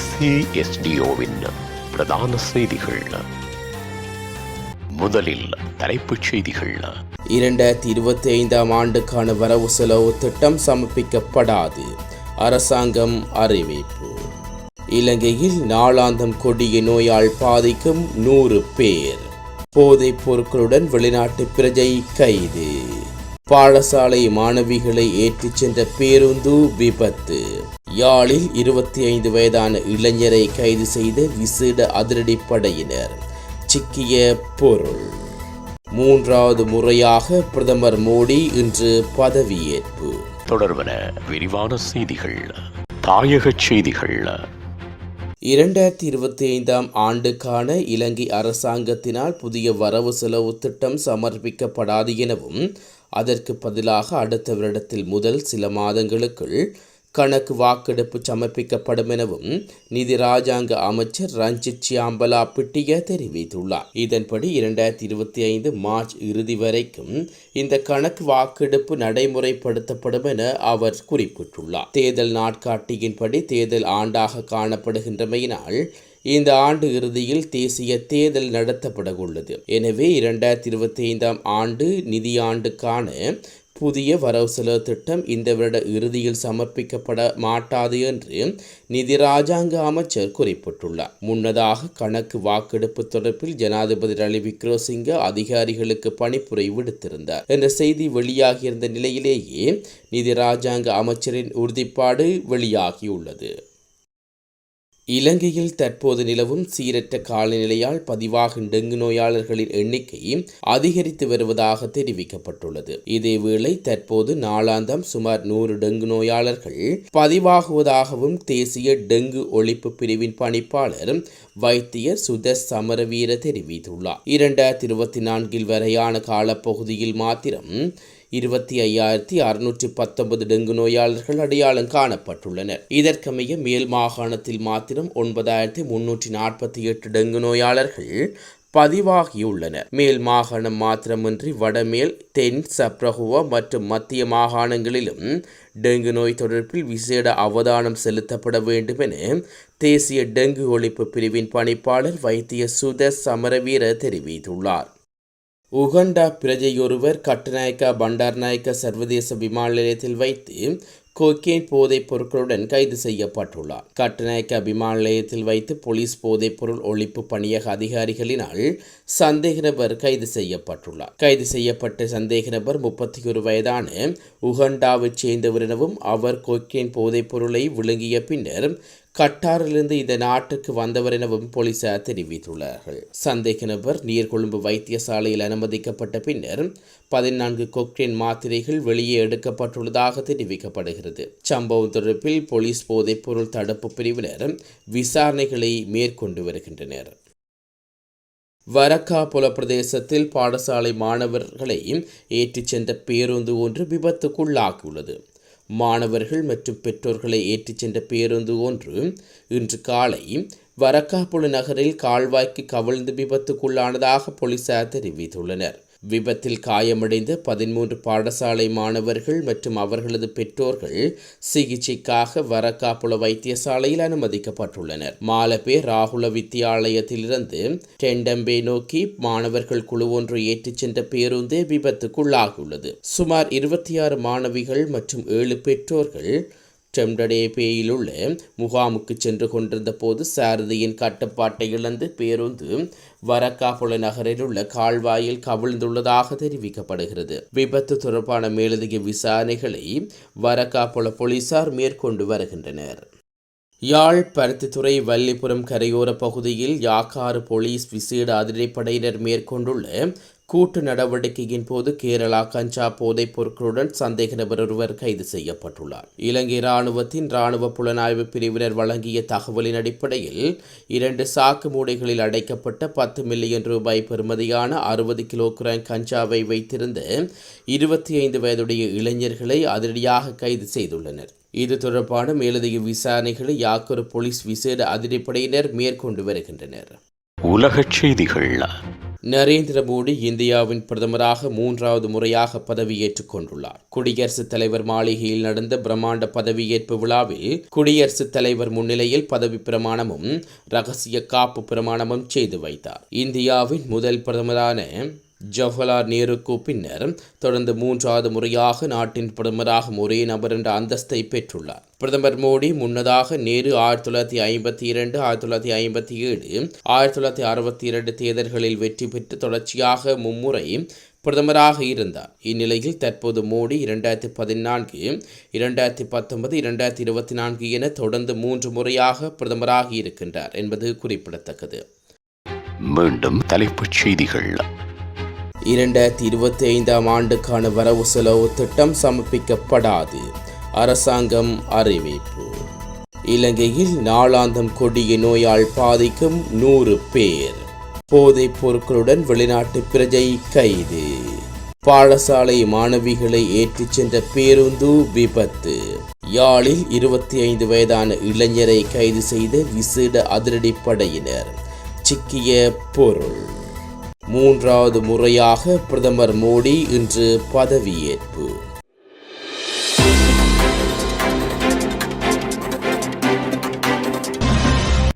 ஏசிஎஸ்டிஓவின் பிரதான செய்திகள். முதலில் தலைப்புச் செய்திகள். இரண்டாயிரத்தி இருபத்தி ஐந்தாம் ஆண்டுக்கான வரவு செலவு திட்டம் சமர்ப்பிக்கப்படாது. அரசாங்கம் அறிவிப்பு. இலங்கையில் நாளாந்தம் கொடிய நோயால் பாதிக்கும் நூறு பேர். போதைப் பொருட்களுடன் வெளிநாட்டு பிரஜை கைது. பாடசாலை மாணவிகளை ஏற்றிச் சென்ற பேருந்து விபத்து. யாழில் இருபத்தி ஐந்து வயதான இளைஞரை கைது செய்த விசேட அதிரடிப்படையினர் சிக்கிய பொருள். மூன்றாவது முறையாக பிரதமர் மோடி இன்று பதவியேற்பு. தொடர்வன விரிவான செய்திகள் தாயகச் செய்திகள். இரண்டாயிரத்தி இருபத்தி ஐந்தாம் ஆண்டுக்கான இலங்கை அரசாங்கத்தினால் புதிய வரவு செலவு திட்டம் சமர்ப்பிக்கப்படாது எனவும் அதற்கு பதிலாக அடுத்த வருடத்தில் முதல் சில மாதங்களுக்குள் கணக்கு வாக்கெடுப்பு சமர்ப்பிக்கப்படும் எனவும் நிதி ராஜாங்க அமைச்சர் ரஞ்சித் சியாம்பலா பிட்டிய தெரிவித்துள்ளார். இதன்படி இரண்டாயிரத்தி இருபத்தி ஐந்து மார்ச் இறுதி வரைக்கும் இந்த கணக்கு வாக்கெடுப்பு நடைமுறைப்படுத்தப்படும் என அவர் குறிப்பிட்டுள்ளார். தேர்தல் நாட்காட்டியின்படி தேர்தல் ஆண்டாக காணப்படுகின்றமையினால் இந்த ஆண்டு இறுதியில் தேசிய தேர்தல் நடத்தப்பட உள்ளது எனவே இரண்டாயிரத்தி இருபத்தி ஐந்தாம் ஆண்டு நிதியாண்டுக்கான புதிய வரவு செலவு திட்டம் இந்த வருட இறுதியில் சமர்ப்பிக்கப்பட மாட்டாது என்று நிதி ராஜாங்க அமைச்சர் குறிப்பிட்டுள்ளார். முன்னதாக கணக்கு வாக்கெடுப்பு தொடர்பில் ஜனாதிபதி ரணில் விக்ரமசிங்க அதிகாரிகளுக்கு பணிப்புரை விடுத்திருந்தார். என்ற செய்தி வெளியாகியிருந்த நிலையிலேயே நிதி ராஜாங்க அமைச்சரின் உறுதிப்பாடு வெளியாகியுள்ளது. இலங்கையில் தற்போது நிலவும் சீரற்ற காலநிலையால் பதிவாகும் டெங்கு நோயாளர்களின் எண்ணிக்கை அதிகரித்து வருவதாக தெரிவிக்கப்பட்டுள்ளது. இதேவேளை தற்போது நாளாந்தம் சுமார் நூறு டெங்கு நோயாளர்கள் பதிவாகுவதாகவும் தேசிய டெங்கு ஒழிப்பு பிரிவின் பணிப்பாளர் வைத்தியர் சுத சமரவீர தெரிவித்துள்ளார். இரண்டாயிரத்தி இருபத்தி நான்கில் வரையான காலப்பகுதியில் மாத்திரம் இருபத்தி ஐயாயிரத்தி அறுநூற்றி பத்தொன்பது டெங்கு நோயாளர்கள் அடையாளம் காணப்பட்டுள்ளனர். இதற்கமைய மேல் மாகாணத்தில் மாத்திரம் ஒன்பதாயிரத்தி முன்னூற்றி நாற்பத்தி எட்டு டெங்கு நோயாளர்கள் பதிவாகியுள்ளனர். மேல் மாகாணம் மாத்திரமின்றி வடமேல் தென் சப்ரகுவா மற்றும் மத்திய மாகாணங்களிலும் டெங்கு நோய் தொடர்பில் விசேட அவதானம் செலுத்தப்பட வேண்டும் என தேசிய டெங்கு ஒழிப்பு பிரிவின் பணிப்பாளர் வைத்திய சுத சமரவீர தெரிவித்துள்ளார். உகண்டா பிரஜையொருவர் கட்டுநாயக்கா பண்டார்நாயக்க சர்வதேச விமான நிலையத்தில் வைத்து கொக்கேன் போதைப் பொருட்களுடன் கைது செய்யப்பட்டுள்ளார். கட்டுநாயக்கா விமான நிலையத்தில் வைத்து போலீஸ் போதைப் பொருள் ஒழிப்பு பணியக அதிகாரிகளினால் சந்தேக நபர் கைது செய்யப்பட்டுள்ளார். கைது செய்யப்பட்ட சந்தேக நபர் முப்பத்தி ஒரு வயதான உகண்டாவைச் சேர்ந்தவர் எனவும் அவர் கொக்கேன் போதைப் பொருளை விழுங்கிய பின்னர் கட்டாரிலிருந்து இந்த நாட்டுக்கு வந்தவர் எனவும் போலீசார் தெரிவித்துள்ளார்கள். சந்தேக நபர் நீர்கொழும்பு வைத்தியசாலையில் அனுமதிக்கப்பட்ட பின்னர் பதினான்கு கொக்டேன் மாத்திரைகள் வெளியே எடுக்கப்பட்டுள்ளதாக தெரிவிக்கப்படுகிறது. சம்பவம் தொடர்பில் போலீஸ் போதைப் பொருள் தடுப்பு பிரிவினர் விசாரணைகளை மேற்கொண்டு வருகின்றனர். வரக்காபுல பிரதேசத்தில் பாடசாலை மாணவர்களை ஏற்றிச் சென்ற பேருந்து ஒன்று விபத்துக்குள்ளாகியுள்ளது. மாணவர்கள் மற்றும் பெற்றோர்களை ஏற்றிச் சென்ற பேருந்து ஒன்று இன்று காலை வரக்காப்புழு நகரில் கால்வாய்க்கு கவிழ்ந்து விபத்துக்குள்ளானதாக போலீசார் தெரிவித்துள்ளனர். விபத்தில் காயமடைந்த பதிமூன்று பாடசாலை மாணவர்கள் மற்றும் அவர்களது பெற்றோர்கள் சிகிச்சைக்காக வரக்காப்புல வைத்தியசாலையில் அனுமதிக்கப்பட்டுள்ளனர். மாலபே ராகுல வித்தியாலயத்திலிருந்து டெண்டம்பே நோக்கி மாணவர்கள் குழு ஒன்று ஏற்றிச் சென்ற பேருந்தே விபத்துக்குள்ளாகியுள்ளது. சுமார் இருபத்தி ஆறு மாணவிகள் மற்றும் ஏழு பெற்றோர்கள் டெம்டடேபேயில் உள்ள முகாமுக்கு சென்று கொண்டிருந்த போது சாரதியின் கட்டுப்பாட்டை இழந்து பேருந்து வரக்காபுல நகரில் உள்ள கால்வாயில் கவிழ்ந்துள்ளதாக தெரிவிக்கப்படுகிறது. விபத்து தொடர்பான மேலதிக விசாரணைகளை வரக்காபுல போலீசார் மேற்கொண்டு வருகின்றனர். யாழ் பருத்தித்துறை வல்லிபுரம் கரையோர பகுதியில் யாக்காறு போலீஸ் விசேட அதிரடிப்படையினர் மேற்கொண்டுள்ள கூட்டு நடவடிக்கையின் போது கேரளா கஞ்சா போதைப் பொருட்களுடன் சந்தேக நபர் ஒருவர் கைது செய்யப்பட்டுள்ளார். இலங்கை ராணுவத்தின் ராணுவ புலனாய்வு பிரிவினர் வழங்கிய தகவலின் அடிப்படையில் இரண்டு சாக்கு மூடைகளில் அடைக்கப்பட்ட பத்து மில்லியன் ரூபாய் பெறுமதியான அறுபது கிலோகிராம் கஞ்சாவை வைத்திருந்த இருபத்தி ஐந்து வயதுடைய இளைஞர்களை அதிரடியாக கைது செய்துள்ளனர். இது தொடர்பான மேலதிக விசாரணைகளை யாக்கூர் போலீஸ் விசேட அதிரடிப்படையினர் மேற்கொண்டு வருகின்றனர். உலகச் செய்திகள். நரேந்திர மோடி இந்தியாவின் பிரதமராக மூன்றாவது முறையாக பதவியேற்றுக் கொண்டுள்ளார். குடியரசுத் தலைவர் மாளிகையில் நடந்த பிரம்மாண்ட பதவியேற்பு விழாவில் குடியரசுத் தலைவர் முன்னிலையில் பதவி பிரமாணமும் ரகசிய காப்பு பிரமாணமும் செய்து வைத்தார். இந்தியாவின் முதல் பிரதமரான ஜவஹர்லால் நேருக்கு பின்னர் தொடர்ந்து மூன்றாவது முறையாக நாட்டின் பிரதமராக ஒரே நபர் என்ற அந்தஸ்தை பெற்றுள்ளார். பிரதமர் மோடி முன்னதாக நேரு ஆயிரத்தி தொள்ளாயிரத்தி ஐம்பத்தி இரண்டு ஆயிரத்தி தொள்ளாயிரத்தி ஐம்பத்தி ஏழு ஆயிரத்தி தொள்ளாயிரத்தி அறுபத்தி இரண்டு தேர்தல்களில் வெற்றி பெற்று தொடர்ச்சியாக மும்முறை பிரதமராக இருந்தார். இந்நிலையில் தற்போது மோடி இரண்டாயிரத்தி பதினான்கு இரண்டாயிரத்தி பத்தொன்பது இரண்டாயிரத்தி இருபத்தி நான்கு என தொடர்ந்து மூன்று முறையாக பிரதமராக இருக்கின்றார் என்பது குறிப்பிடத்தக்கது. மீண்டும் தலைப்புச் செய்திகள். இரண்டாயிரத்தி இருபத்தி ஐந்தாம் ஆண்டுக்கான வரவு செலவு திட்டம் சமர்ப்பிக்கப்படாது. அரசாங்கம் அறிவிப்பு. இலங்கையில் நாளாந்தம் கொடிய நோயால் பாதிக்கும் நூறு பேர். போதைப் பொருட்களுடன் வெளிநாட்டு பிரஜை கைது. பாடசாலை மாணவிகளை ஏற்றிச் சென்ற பேருந்து விபத்து. யாழில் இருபத்தி ஐந்து வயதான இளைஞரை கைது செய்த விசேட அதிரடிப்படையினர். சிக்கிய பொருள். மூன்றாவது முறையாக பிரதமர் மோடி இன்று பதவியேற்பு.